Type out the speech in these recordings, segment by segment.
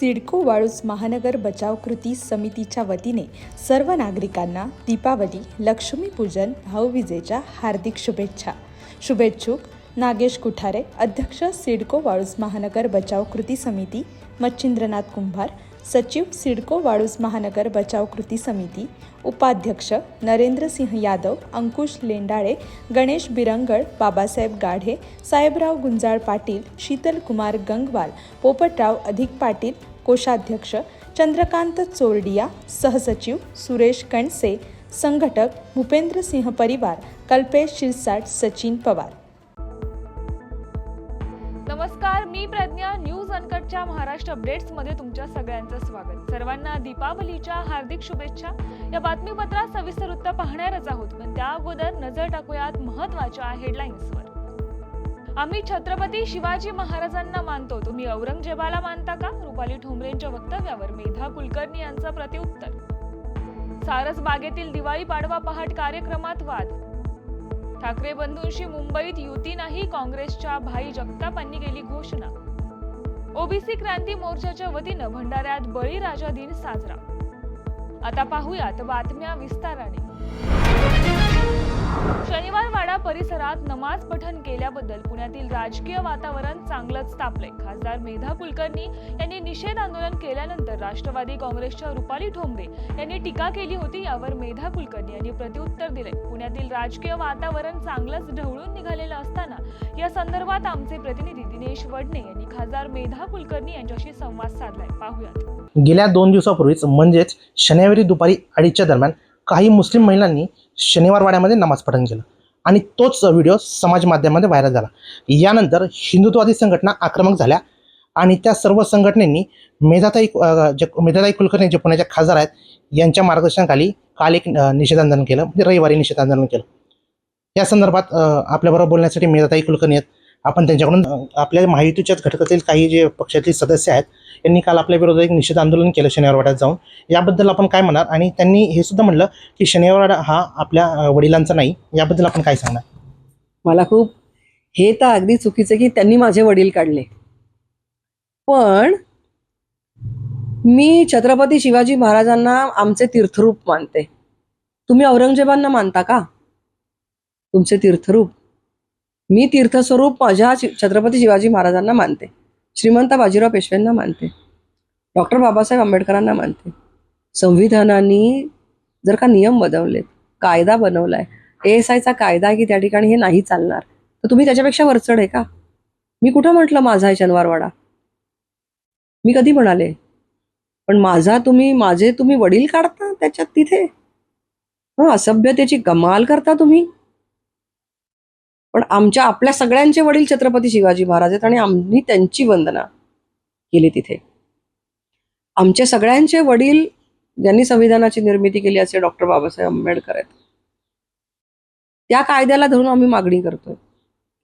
सिडको वाळूज महानगर बचाव कृती समितीच्या वतीने सर्व नागरिकांना दीपावली लक्ष्मीपूजन भाऊबीजेच्या हार्दिक शुभेच्छा. शुभेच्छुक नागेश कुठारे अध्यक्ष सिडको वाळूज महानगर बचाव कृती समिती मच्छिंद्रनाथ कुंभार सचिव सिडको वाळूज महानगर बचाव कृती समिती उपाध्यक्ष नरेंद्रसिंह यादव अंकुश लेंडाळे गणेश बिरंगळ बाबासाहेब गाढे साहेबराव गुंजाळ पाटील शीतल कुमार गंगवाल पोपटराव अधिक पाटील कोषाध्यक्ष चंद्रकांत चोरडिया सहसचिव सुरेश कणसे संघटक भूपेंद्र सिंह परिवार कल्पेश शिरसाट सचिन पवार. नमस्कार मी प्रज्ञा न्यूज अनकटच्या महाराष्ट्र अपडेट्समध्ये तुमच्या सगळ्यांचं स्वागत. सर्वांना दीपावलीच्या हार्दिक शुभेच्छा. या बातमीपत्रात सविस्तर वृत्त पाहणारच आहोत. पण त्या अगोदर नजर टाकूयात महत्त्वाच्या हेडलाईन्सवर आम्ही छत्रपती शिवाजी महाराजांना मानतो. तुम्ही औरंगजेबाला मानता का? रुपाली ठोंबरेंच्या वक्तव्यावर मेधा कुलकर्णी यांचं प्रतिउत्तर सारस बागेतील दिवाळी पाडवा पहाट कार्यक्रमात वाद. ठाकरे बंधूंशी मुंबईत युती नाही काँग्रेसच्या भाई जगतापांनी केली घोषणा. ओबीसी क्रांती मोर्चाच्या वतीनं भंडाऱ्यात बळीराजा दिन साजरा. आता पाहूयात बातम्या विस्ताराने. शनिवारवाडा परिसरात नमाज पठण केल्याबद्दल पुण्यातील राजकीय वातावरण चांगलंच तापले खासदार मेधा कुलकर्णी यांनी निषेध आंदोलन केल्यानंतर राष्ट्रवादी काँग्रेसच्या रुपाली ठोंबरे यांनी टीका केली होती यावर मेधा कुलकर्णी यांनी प्रत्युत्तर दिले पुण्यातील राजकीय वातावरण चांगलंच ढवळून निघालेलं असताना या संदर्भात आमचे प्रतिनिधी दिनेश वडणे यांनी खासदार मेधा कुलकर्णी यांच्याशी संवाद साधलाय. पाहूयात. गेल्या दोन दिवसापूर्वीच म्हणजेच शनिवारी दुपारी अडीचच्या दरम्यान काही मुस्लिम महिलांनी शनिवारवाड्यामध्ये नमाज पठण केलं. आणि तोच व्हिडिओ समाज माध्यमामध्ये व्हायरल झाला. यानंतर हिंदुत्ववादी संघटना आक्रमक झाल्या. आणि त्या सर्व संघटनेनी मेधाताई जे मेधाताई कुलकर्णी जे पुण्याच्या खासदार आहेत यांच्या मार्गदर्शनाखाली काल एक निषेध आंदोलन केलं. म्हणजे रविवारी निषेध आंदोलन केलं. या संदर्भात आपल्याबरोबर बोलण्यासाठी मेधाताई कुलकर्णी आहेत. आपण त्यांच्याकडून आपल्या महायुतीच्याच घटकातील काही जे पक्षातील सदस्य आहेत यांनी काल आपल्या विरोधात एक निषेध आंदोलन केलं शनिवार वाड्यात जाऊन. याबद्दल आपण काय म्हणणार? आणि त्यांनी हे सुद्धा म्हणलं की शनिवारवाडा हा आपल्या वडिलांचा नाही. याबद्दल आपण काय सांगणार? मला खूप हे तर अगदी चुकीचं की त्यांनी माझे वडील काढले. पण मी छत्रपती शिवाजी महाराजांना आमचे तीर्थरूप मानते. तुम्ही औरंगजेबांना मानता का? तुमचे तीर्थरूप. मी तीर्थस्वरूप माझ्या शि- छत्रपती शिवाजी महाराजांना मानते. श्रीमंत बाजीराव पेशव्यांना मानते. डॉक्टर बाबासाहेब आंबेडकरांना मानते. संविधानाने जर का नियम बनवलेत कायदा बनवलाय एस आयचा कायदा आहे की त्या ठिकाणी हे नाही चालणार तर तुम्ही त्याच्यापेक्षा वरचढ आहे का? मी कुठं म्हटलं माझा आहे शनिवारवाडा? मी कधी म्हणाले? पण माझा तुम्ही माझे तुम्ही वडील काढता त्याच्यात तिथे? असभ्यतेची कमाल करता तुम्ही. पण आमच्या आपल्या सगळ्यांचे वडील छत्रपती शिवाजी महाराज आहेत आणि आम्ही त्यांची वंदना केली तिथे. आमच्या सगळ्यांचे वडील ज्यांनी संविधानाची निर्मिती केली असे डॉक्टर बाबासाहेब आंबेडकर आहेत. त्या कायद्याला धरून आम्ही मागणी करतोय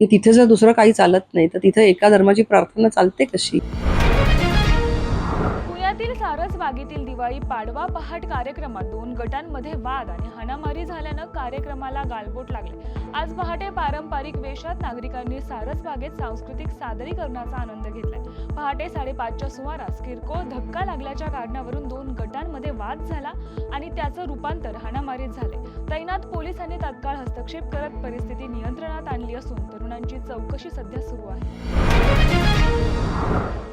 की तिथे जर दुसरं काही चालत नाही तर तिथे एका धर्माची प्रार्थना चालते कशी? पुण्यातील बागेतील दिवाळी पाडवा पहाट कार्यक्रमात दोन गटांमध्ये वाद आणि हाणामारी झाल्यानं कार्यक्रमाला गालबोट लागले. आज पहाटे पारंपरिक वेशात नागरिकांनी सारस बागेत सांस्कृतिक सादरीकरणाचा आनंद घेतलाय. पहाटे साडेपाचच्या सुमारास किरकोळ धक्का लागल्याच्या कारणावरून दोन गटांमध्ये वाद झाला आणि त्याचं रूपांतर हाणामारीत झाले तैनात पोलिसांनी तत्काळ हस्तक्षेप करत परिस्थिती नियंत्रणात आणली असून तरुणांची चौकशी सध्या सुरू आहे.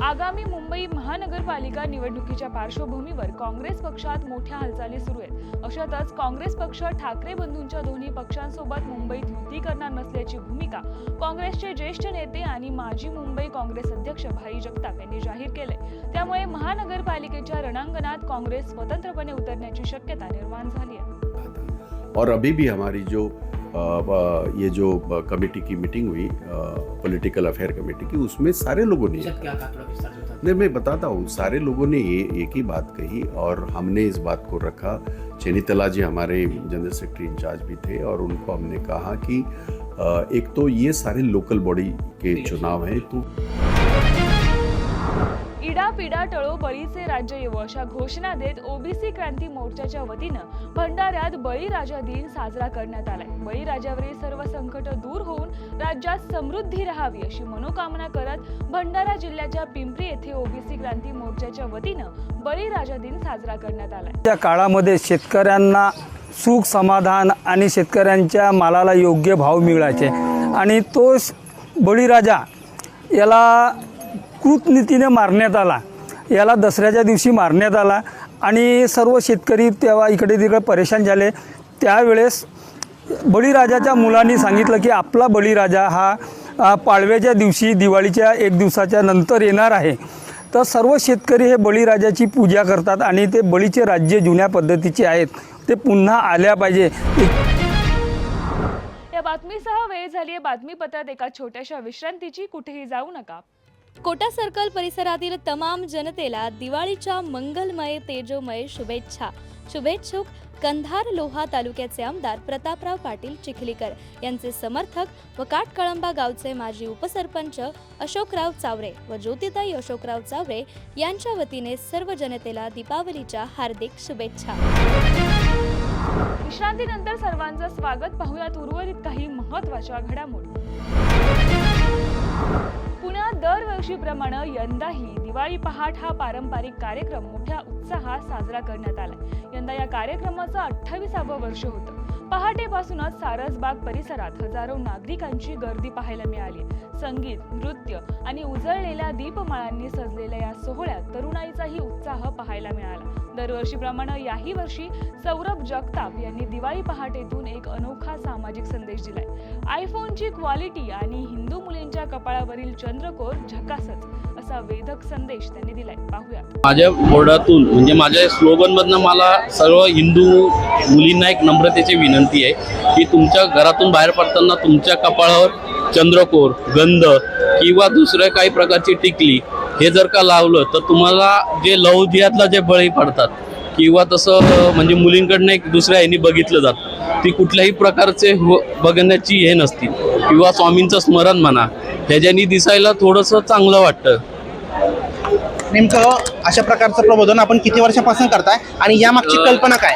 आगामी मुंबई महानगरपालिका निवडणुकीच्या पार्श्वभूमीवर काँग्रेस पक्षात मोठ्या हालचाली सुरू आहेत. अशातच काँग्रेस पक्ष ठाकरे बंधूंच्या दोन्ही पक्षांसोबत मुंबईत युती करणार नसल्याची भूमिका काँग्रेसचे ज्येष्ठ नेते आणि माजी मुंबई काँग्रेस अध्यक्ष भाई जगताप यांनी जाहीर केले त्यामुळे महानगरपालिकेच्या रणांगणात काँग्रेस स्वतंत्रपणे उतरण्याची शक्यता निर्माण झाली आहे. और अभी भी हमारी जो ये जो कमेटी की मीटिंग हुई पॉलिटिकल अफेयर कमेटी की उसमें सारे लोगों ने नहीं मैं बताता हूँ सारे लोगों ने ये एक ही बात कही और हमने इस बात को रखा। चेनीतला जी हमारे जनरल सेक्रेटरी इंचार्ज भी थे और उनको हमने कहा कि एक तो ये सारे लोकल बॉडी के चुनाव हैं तो पिढा टळो बळीचे राज्य येवो अशा घोषणा देत ओबीसी क्रांती मोर्चाच्या वतीनं भंडाऱ्यात बळीराजा दिन साजरा करण्यात आलाय. बळीराजावरील सर्व संकट दूर होऊन राज्यात समृद्धी राहावी अशी मनोकामना करत भंडारा जिल्ह्याच्या पिंपरी येथे ओबीसी क्रांती मोर्चाच्या वतीनं बळीराजा दिन साजरा करण्यात आलाय. त्या काळामध्ये शेतकऱ्यांना सुख समाधान आणि शेतकऱ्यांच्या मालाला योग्य भाव मिळायचे. आणि तो बळीराजा याला कृतनीतीने मारण्यात आला. याला दसऱ्याच्या दिवशी मारण्यात आला आणि सर्व शेतकरी तेव्हा इकडे तिकडे परेशान झाले. त्यावेळेस बळीराजाच्या मुलांनी सांगितलं की आपला बळीराजा हा पाळव्याच्या पाडव्याच्या दिवशी दिवाळीच्या एक दिवसाच्या नंतर येणार आहे. तर सर्व शेतकरी हे बळीराजाची पूजा करतात आणि ते बळीचे राज्य जुन्या पद्धतीचे आहेत. ते पुन्हा आल्या पाहिजे. या बातमीसह वेळ झाली आहे बातमीपत्रात एका छोट्याशा विश्रांतीची. कुठेही जाऊ नका. कोटा सर्कल परिसरातील तमाम जनतेला दिवाळीच्या मंगलमय तेजोमय शुभेच्छा. शुभेच्छुक कंधार लोहा तालुक्याचे आमदार प्रतापराव पाटील चिखलीकर यांचे समर्थक व काटकळंबा गावचे माजी उपसरपंच अशोकराव चावरे व ज्योतिताई अशोकराव चावरे यांच्या वतीने सर्व जनतेला दीपावलीच्या हार्दिक शुभेच्छा. विश्रांतीनंतर सर्वांचं स्वागत. पाहूयात उर्वरित काही महत्त्वाच्या घडामोडी. दरवर्षीप्रमाणे यंदाही दिवाळी पहाट हा पारंपरिक कार्यक्रम मोठ्या उत्साहात साजरा करण्यात आला यंदा या कार्यक्रमाचं अठ्ठावीसावं वर्ष होतं. पहाटेपासूनच सारसबाग परिसरात हजारो नागरिकांची गर्दी पाहायला मिळाली. संगीत नृत्य आणि उजळलेल्या दीपमाळांनी सजलेल्या या सोहळ्यात तरुणाईचाही उत्साह पाहायला मिळाला. दरवर्षीप्रमाणे याही वर्षी सौरभ जगताप यांनी दिवाळी पहाटेतून एक अनोखा सामाजिक संदेश दिलाय. आयफोनची क्वालिटी आणि हिंदू मुलींच्या कपाळावरील चंद्रकोर झकासच असा वेधक संदेश त्यांनी दिलाय. पाहूया माझ्या बोर्डातून म्हणजे माझ्या स्लोगनमधनं मला सर्व हिंदू मुलींना एक नम्रतेची विनंती आहे की तुमच्या घरातून बाहेर पडताना तुमच्या कपाळावर चंद्रकोर गंध किंवा दुसऱ्या काही प्रकारची टिकली हे जर का लावलं तर तुम्हाला जे लवजियातला जे बळी पडतात किंवा तसं म्हणजे मुलींकडनं एक दुसऱ्या ह्यांनी बघितलं जातं ती कुठल्याही प्रकारचे हो- बघण्याची हे नसती किंवा स्वामींचं स्मरण म्हणा ह्याच्यानी दिसायला थोडंसं चांगलं वाटतं. नेमकं अशा प्रकारचं प्रबोधन आपण किती वर्षापासून करताय आणि यामागची कल्पना काय?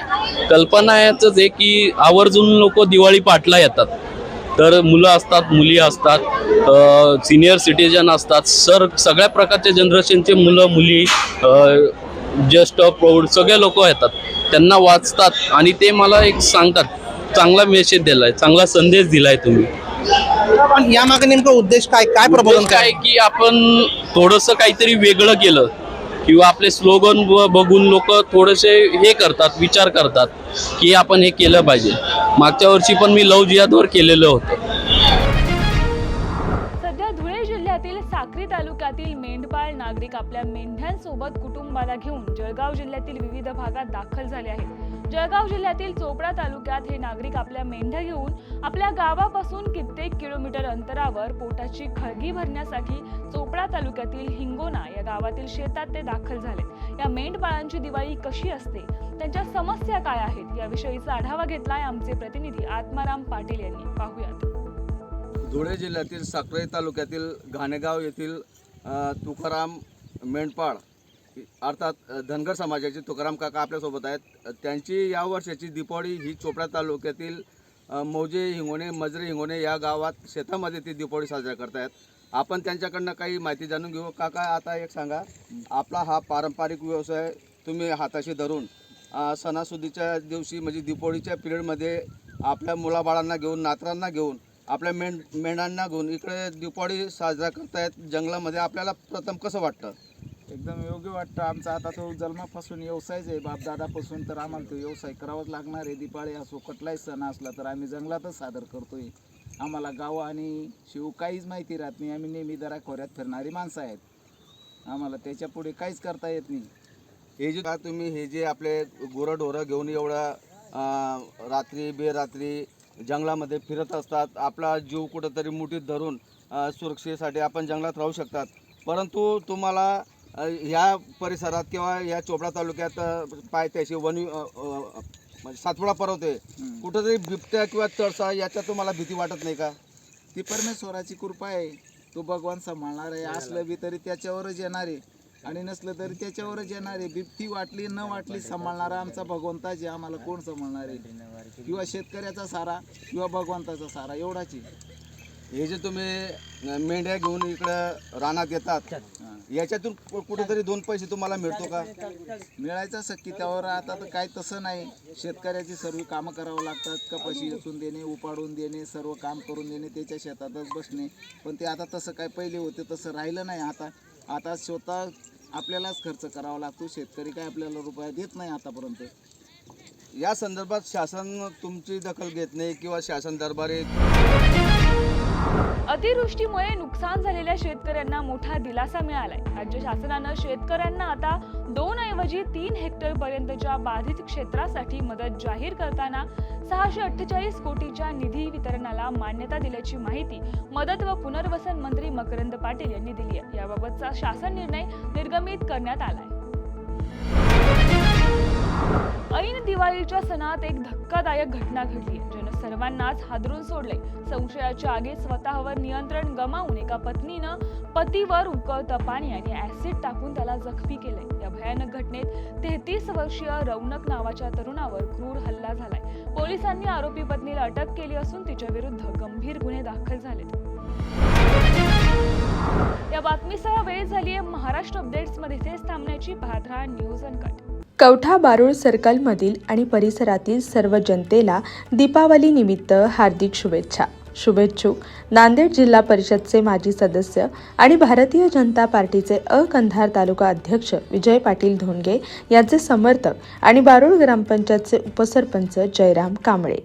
कल्पना याच आहे की आवर्जून लोक दिवाळी पाठला येतात. तर मुलं असतात मुली असतात सिनियर सिटीजन असतात सर सगळ्या प्रकारच्या जनरेशनचे मुलं मुली ज्येष्ठ प्रौढ सगळे लोक येतात. त्यांना वाचतात आणि ते मला एक सांगतात. चांगला मेसेज दिलाय चांगला संदेश दिलाय तुम्ही. पण यामागे नेमकं उद्देश काय? काय प्रबोधन काय की आपण थोडंसं काहीतरी वेगळं केलं किंवा आपले स्लोगन बघून लोक थोडेसे हे करतात विचार करतात की आपण हे केलं पाहिजे. मागच्या वर्षी पण मी लव जिहादवर केलेलं होतं. सध्या धुळे जिल्ह्यातील साक्री तालुक्यातील मेंढपाळ नागरिक आपल्या मेंढ्यांसोबत कुटुंबाला घेऊन जळगाव जिल्ह्यातील विविध भागात दाखल झाले आहेत. जळगाव जिल्ह्यातील चोपडा तालुक्यात हे नागरिक आपल्या मेंढ्या घेऊन आपल्या गावापासून कित्येक किलोमीटर अंतरावर पोटाची खळगी भरण्यासाठी चोपडा तालुक्यातील हिंगोना या गावातील शेतात ते दाखल झाले. या मेंढपाळांची दिवाळी कशी असते? त्यांच्या समस्या काय आहेत? याविषयीचा आढावा घेतलाय आमचे प्रतिनिधी आत्माराम पाटील यांनी. पाहूयात. धुळे जिल्ह्यातील साक्री तालुक्यातील घाणेगाव येथील तुकाराम मेंढपाळ अर्थात धनगर समाजाचे तुकाराम काका आपल्यासोबत आहेत. त्यांची या वर्षाची दीपावली ही चोपडा तालुक्यातील मौजे हिंगोणे मजरे हिंगोणे या गावात शेतामध्ये ती दीपावली साजरा करतायत. आपण त्यांच्याकडनं काही माहिती जाणून घेऊ. काका आता एक सांगा. आपला हा पारंपरिक व्यवसाय तुम्ही हाताशी धरून सणासुदीच्या दिवशी म्हणजे दीपावलीच्या पिरियडमध्ये आपल्या मुलाबाळांना घेऊन नातरांना घेऊन आपल्या मेंढ मेंढांना घेऊन इकडे दिवाळी साजरा करतायत. जंगलामध्ये आपल्याला प्रथम कसं वाटतं? एकदम योग्य वाटतं. आमचा आता तो जन्मापासून व्यवसायच आहे. बापदादापासून तर आम्हाला तो व्यवसाय करावाच लागणार आहे. दिपाळी असो कुठलाही सण असला तर आम्ही जंगलातच सादर करतोय. आम्हाला गाव आणि शिव काहीच माहिती राहत नाही. आम्ही नेहमी दरा खोऱ्यात फिरणारी माणसं आहेत. आम्हाला त्याच्या पुढे काहीच करता येत नाही. हे जे का तुम्ही हे जे आपले गुरंढोरं घेऊन एवढा रात्री बेरात्री जंगलामध्ये फिरत असतात. आपला जीव कुठंतरी मुठीत धरून सुरक्षेसाठी आपण जंगलात राहू शकतात. परंतु तुम्हाला ह्या परिसरात किंवा या चोपडा तालुक्यात पायथ्याशी वन म्हणजे सातपुडा पर्वत आहे. कुठंतरी बिबट्या किंवा तळसा याच्या तुम्हाला भीती वाटत नाही का? ती परमेश्वराची कृपा आहे. तो भगवान सांभाळणार आहे. असलं बी तरी त्याच्यावरच येणार आहे. आणि नसलं तरी त्याच्यावरच येणार आहे. बिबटी वाटली न वाटली सांभाळणारा आमचा भगवंताच आहे. आम्हाला कोण सांभाळणार आहे? किंवा शेतकऱ्याचा सारा किंवा भगवंताचा सारा एवढाच आहे. हे जे तुम्ही मेंढ्या घेऊन इकडं रानात येतात याच्यातून कुठेतरी दोन पैसे तुम्हाला मिळतो का? मिळायचं सक्की त्यावर आता तर काय तसं नाही. शेतकऱ्याची सर्व कामं करावं लागतात. कपाशी वेचून देणे उपाडून देणे सर्व काम करून देणे त्याच्या शेतातच बसणे. पण ते आता तसं काय पहिले होते तसं राहिलं नाही आता. आता स्वतः आपल्यालाच खर्च करावा लागतो. शेतकरी काय आपल्याला रुपया देत नाही आतापर्यंत. या संदर्भात शासन तुमची दखल घेत नाही किंवा शासन दरबारी अतिवृष्टीमुळे नुकसान झालेल्या शेतकऱ्यांना मोठा दिलासा मिळालाय. राज्य शासनानं शेतकऱ्यांना आता दोन ऐवजी तीन हेक्टर पर्यंतच्या बाधित क्षेत्रासाठी मदत जाहीर करताना सहाशे अठ्ठेचाळीस कोटीच्या निधी वितरणाला मान्यता दिल्याची माहिती मदत व पुनर्वसन मंत्री मकरंद पाटील यांनी दिली आहे. याबाबतचा शासन निर्णय निर्गमित करण्यात आलाय. ऐन दिवाळीच्या सणात एक धक्कादायक घटना घडली. ज्यानं सर्वांनाच हादरून सोडले. संशयाच्या आगीत स्वतःवर नियंत्रण गमावून एका पत्नीनं पतीवर उकळतं पाणी आणि ऍसिड टाकून त्याला जखमी केलंय. या भयानक घटनेत तेहतीस वर्षीय रौनक नावाच्या तरुणावर क्रूर हल्ला झालाय. पोलिसांनी आरोपी पत्नीला अटक केली असून तिच्या विरुद्ध गंभीर गुन्हे दाखल झालेत. या बातमीसह वेळ झाली आहे महाराष्ट्र अपडेट्समध्ये थांबण्याची. पाहत राहा न्यूज अनकट. कवठा बारूळ सर्कलमधील आणि परिसरातील सर्व जनतेला दीपावलीनिमित्त हार्दिक शुभेच्छा. शुभेच्छुक. नांदेड जिल्हा परिषदचे माजी सदस्य आणि भारतीय जनता पार्टीचे अ कंधार तालुका अध्यक्ष विजय पाटील धोंडगे यांचे समर्थक आणि बारूळ ग्रामपंचायतचे उपसरपंच जयराम कांबळे.